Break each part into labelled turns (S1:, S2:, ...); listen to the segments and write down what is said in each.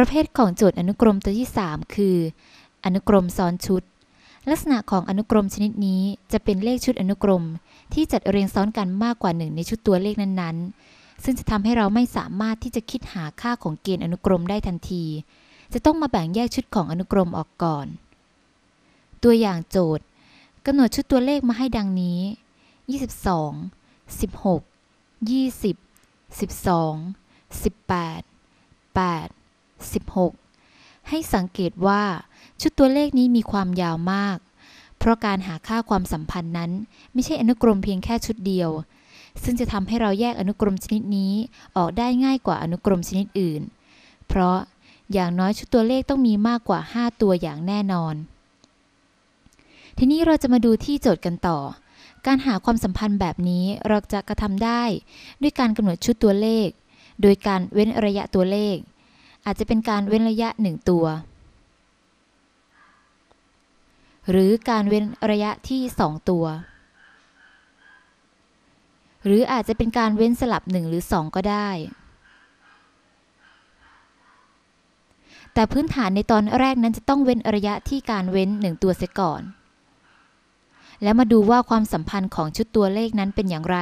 S1: ประเภทของโจทย์อนุกรมตัวที่ 3 คือ อนุกรมซ้อนชุด ลักษณะของอนุกรมชนิดนี้จะเป็นเลขชุดอนุกรมที่จัดเรียงซ้อนกันมากกว่าหนึ่งในชุดตัวเลขนั้นๆ ซึ่งจะทำให้เราไม่สามารถที่จะคิดหาค่าของเกณฑ์อนุกรมได้ทันที จะต้องมาแบ่งแยกชุดของอนุกรมออกก่อน ตัวอย่างโจทย์กำหนดชุดตัวเลขมาให้ดังนี้ 22 16 20 12 18 8 16 ให้สังเกตว่าชุดตัวเลขนี้มีความยาวมาก เพราะการหาค่าความสัมพันธ์นั้น ไม่ใช่อนุกรมเพียงแค่ชุดเดียว ซึ่งจะทำให้เราแยกอนุกรมชนิดนี้ออกได้ง่ายกว่าอนุกรมชนิดอื่น เพราะอย่างน้อยชุดตัวเลขต้องมีมากกว่า 5 ตัวอย่างแน่นอน ทีนี้เราจะมาดูที่โจทย์กันต่อ การหาความสัมพันธ์แบบนี้เราจะกระทำได้ ด้วยการกำหนดชุดตัวเลข โดยการเว้นระยะตัวเลข อาจจะเป็นการเว้นระยะ1ตัว หรือการเว้นระยะที่ 2 ตัว หรืออาจจะเป็นการเว้นสลับ 1 หรือ 2 ก็ได้ แต่พื้นฐานในตอนแรกนั้นจะต้องเว้นระยะที่การเว้น 1 ตัวเสียก่อน แล้วมาดูว่าความสัมพันธ์ของชุดตัวเลขนั้นเป็นอย่างไร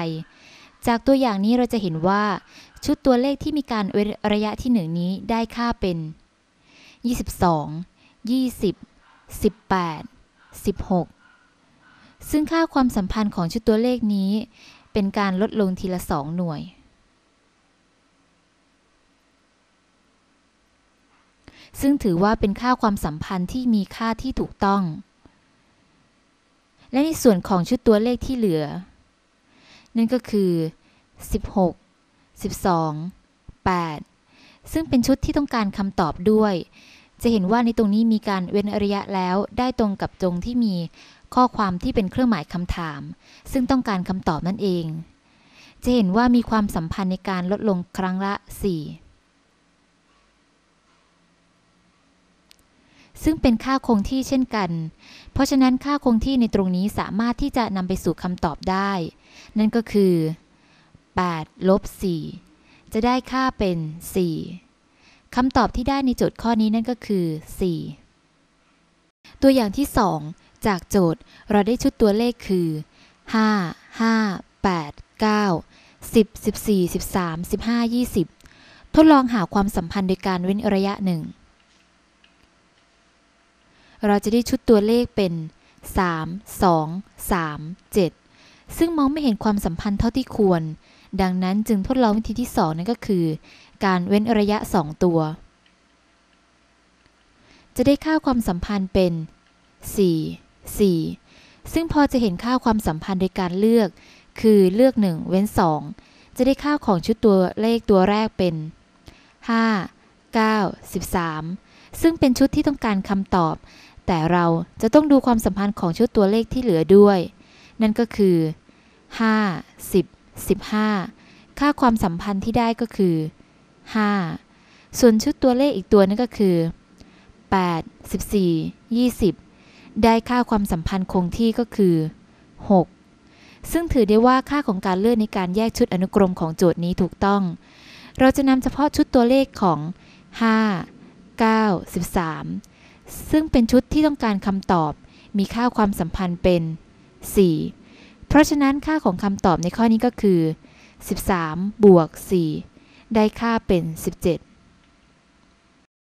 S1: จากตัวอย่างนี้เราจะเห็นว่า ชุดตัวเลขที่มีการเว้นระยะที่ 1 นี้ได้ค่าเป็น 22 20 18 16 ซึ่งค่าความสัมพันธ์ของชุดตัวเลขนี้ เป็นการลดลงทีละ 2 หน่วย ซึ่งถือว่าเป็นค่าความสัมพันธ์ที่มีค่าที่ถูกต้อง และในส่วนของชุดตัวเลขที่เหลือ นั่นก็คือ 16 12 8 ซึ่งเป็นชุดที่ต้องการคำตอบด้วย จะเห็นว่าในตรงนี้มีการเว้นระยะแล้วได้ตรงกับตรงที่มีข้อความที่เป็นเครื่องหมายคำถาม ซึ่งต้องการคำตอบนั่นเอง จะเห็นว่ามีความสัมพันธ์ในการลดลงครั้งละ 4 ซึ่งเป็นค่าคงที่เช่นกัน เพราะฉะนั้นค่าคงที่ในตรงนี้สามารถที่จะนำไปสู่คำตอบได้ นั่นก็คือ8ลบ4จะได้ค่าเป็น 4คำตอบที่ได้ในโจทย์ข้อนี้นั่นก็คือ 4 ตัวอย่างที่ 2 จากโจทย์เราได้ชุดตัวเลขคือ 5 5 8 9 10 14 13 15 20 ทดลองหาความสัมพันธ์โดยการเว้นระยะหนึ่ง เราจะได้ชุดตัวเลขเป็น 3 2 3 7 ซึ่งมองไม่เห็นความสัมพันธ์เท่าที่ควร ดังนั้นจึงทดลองวิธีที่ 2 นั่นก็คือ การเว้นระยะ 2 ตัว จะได้ค่าความสัมพันธ์เป็น 4 4 ซึ่งพอจะเห็นค่าความสัมพันธ์โดยการเลือก คือเลือก 1 เว้น 2 จะได้ค่าของชุดตัวเลขตัวแรกเป็น 5 9 13 ซึ่งเป็นชุดที่ต้องการคำตอบ แต่เราจะต้องดูความสัมพันธ์ของชุดตัวเลขที่เหลือด้วย นั่นก็คือ 5 10 15 ค่าความสัมพันธ์ที่ได้ก็คือ 5 ส่วนชุดตัวเลขอีกตัวนั่นก็คือ 8 14 20 ได้ค่าความสัมพันธ์คงที่ก็คือ 6 ซึ่งถือได้ว่าค่าของการเลือกในการแยกชุดอนุกรมของโจทย์นี้ถูกต้อง เราจะนำเฉพาะชุดตัวเลขของ 5 9 13 ซึ่งเป็นชุดที่ต้องการคำตอบ มีค่าความสัมพันธ์เป็น 4 เพราะฉะนั้นค่าของคำตอบในข้อนี้ก็คือ 13 บวก 4 ได้ค่าเป็น 17